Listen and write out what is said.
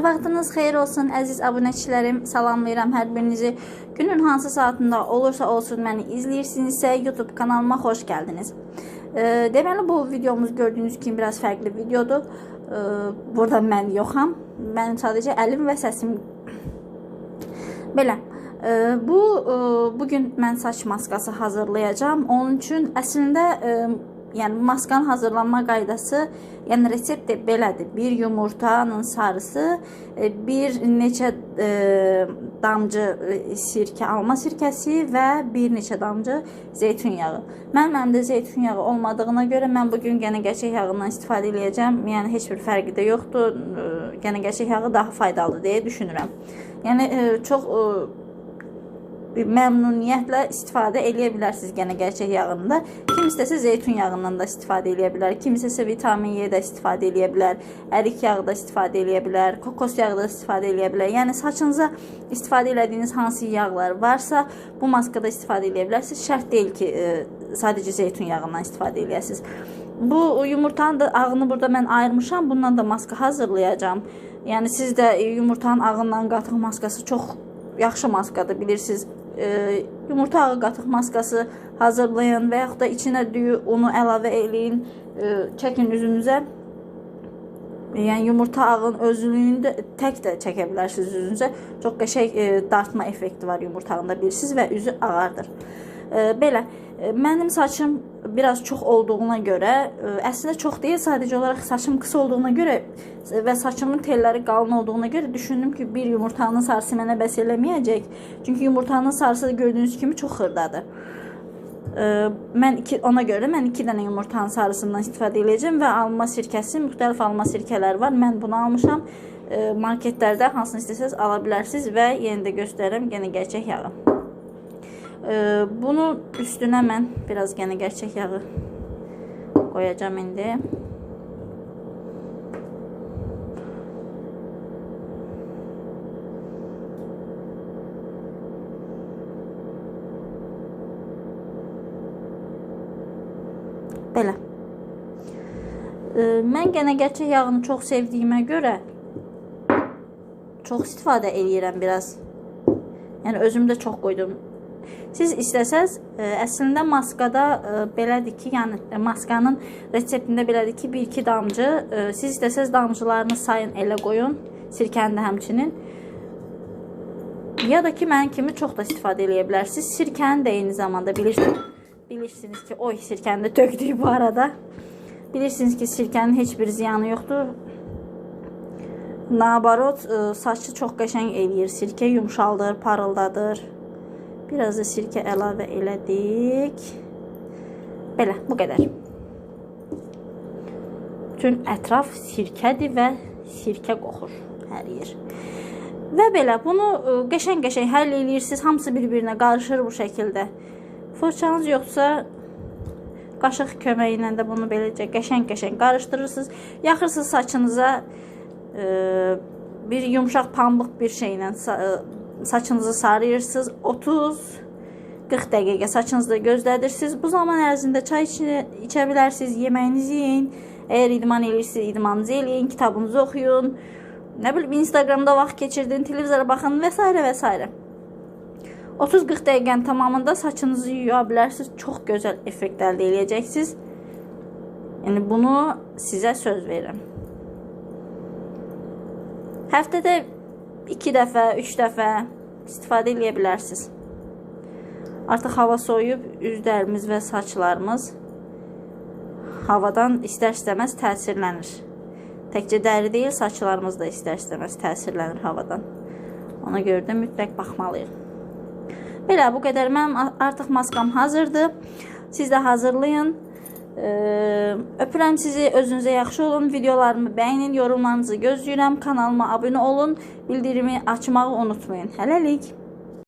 Hər vaxtınız xeyir olsun əziz abunəçilərim. Salamlayıram hər birinizi. Günün hansı saatında olursa olsun məni izləyirsinizsə YouTube kanalıma xoş gəldiniz. E, deməli bu videomuz gördüyünüz kimi biraz fərqli videodur. E, burada mən yoxam. Mənim sadəcə əlim və səsim Belə. e, bu e, bugün mən saç maskası hazırlayacağam. Onun üçün əslində e, yəni maskanın hazırlanma qaydası, yəni resept də belədir. Bir yumurtanın sarısı, e, bir neçə e, damcı e, sirkə, alma sirkəsi və bir neçə damcı zeytun yağı. Mənim əlimdə zeytun yağı olmadığına görə mən bu gün yenə gerçək yağından istifadə edəcəm. Yəni heç bir fərqi də yoxdur. Yenə gerçək yağı daha faydalıdır deyə düşünürəm. Yəni çox bir məmnuniyyətlə istifadə eləyə bilərsiniz yenə gerçək yağında. Kim istəsə zeytun yağından da istifadə eləyə bilər. Kim istəsə vitamin Y də istifadə eləyə bilər. Ərik yağı da istifadə eləyə bilər. Kokos yağı da istifadə eləyə bilər. Yəni saçınıza istifadə elədiyiniz hansı yağlar varsa, bu maskada istifadə eləyə bilərsiniz. Şərt deyil ki, e, sadəcə zeytun yağından istifadə eləyəsiniz. Bu yumurtanın da ağını burada mən ayırmışam. Bundan da maska hazırlayacağam. Yəni siz də yumurtanın ağından qatıq maskası çox yaxşı maskadır, bilirsiniz. E, yumurta ağı qatıq maskası hazırlayın və yaxud da içinə düyü unu əlavə eləyin, e, çəkin üzünüzə. Yəni yumurta ağın özlüyünü də tək də çəkə bilərsiniz üzünüzə. Çox qəşəng e, dartma effekti var yumurta ağında bilirsiniz və üzü ağardır. E, belə e, mənim saçım biraz çox olduğuna görə, e, əslində çox deyil, sadəcə olaraq saçım qısa olduğuna görə və saçımın telləri qalın olduğuna görə düşündüm ki, bir yumurtanın sarısı mənə bəs eləməyəcək. Çünki yumurtanın sarısı gördüyünüz kimi çox xırdadır. Ee, mən iki, ona görə mən 2 dənə yumurtanın sarısından istifadə edəcəm və alma sirkəsi, müxtəlif alma sirkələri var. Mən bunu almışam. Ee, marketlərdə hansını istəsəz ala bilərsiniz və yenə də göstərirəm, yenə gerçək yağı. Ee, bunu üstünə mən biraz yenə gerçək yağı qoyacağam indi. Belə. Ee, mən yenə gerçək yağını çox sevdiyimə görə çox istifadə eləyirəm biraz. Yəni özüm də çox qoydum. Siz istəsəz, ə, əslində maskada ə, belədir ki, yəni ə, maskanın reseptində belədir ki, 1-2 damcı, siz istəsəz damcılarını sayın, elə qoyun, sirkəni də həmçinin. Ya da ki, mənim kimi çox da istifadə eləyə bilərsiniz. Sirkəni də eyni zamanda bilirsiniz. Bilirsiniz ki, oy sirkəni də tökdük bu arada. Bilirsiniz ki, sirkənin heç bir ziyanı yoxdur. Nabarot saçı çox qəşəng eləyir. Sirkə yumşaldır, parıldadır. Biraz da sirkə əlavə elədik. Belə, bu qədər. Bütün ətraf sirkədir və sirkə qoxur hər yer. Və belə bunu ə, qəşəng-qəşəng həll eləyirsiniz. Hamısı bir-birinə qarışır bu şəkildə. Fırçanız yoxsa qaşıq köməyi ilə də bunu beləcə qəşəng-qəşəng qarışdırırsınız. Yaxırsınız saçınıza ə, bir yumşaq pambıq bir şeylə ə, saçınızı sarıyırsınız. 30 40 dəqiqə saçınızda gözlədirsiniz. Bu zaman ərzində çay içə, içə bilərsiniz, yeməyinizi yeyin. Əgər idman edirsiniz, idmanınızı eləyin, kitabınızı oxuyun. Nə bilim Instagramda vaxt keçirdin, televizora baxın və s. və s. 30-40 dəqiqənin tamamında saçınızı yuya bilərsiniz. Çox gözəl effekt əldə edəcəksiniz. Yəni bunu sizə söz verirəm. Həftədə 2 dəfə, 3 dəfə istifadə edə bilərsiniz. Artıq hava soyuyub, üzlərimiz və saçlarımız havadan istər-istəməz təsirlənir. Təkcə dəri deyil, saçlarımız da istər-istəməz təsirlənir havadan. Ona görə də mütləq baxmalıyıq. Belə bu qədər. Mənim artıq maskam hazırdır. Siz də hazırlayın. Öpürəm sizi. Özünüzə yaxşı olun. Videolarımı bəyənin, yorumlarınızı gözləyirəm. Kanalıma abunə olun. Bildirimi açmağı unutmayın. Hələlik.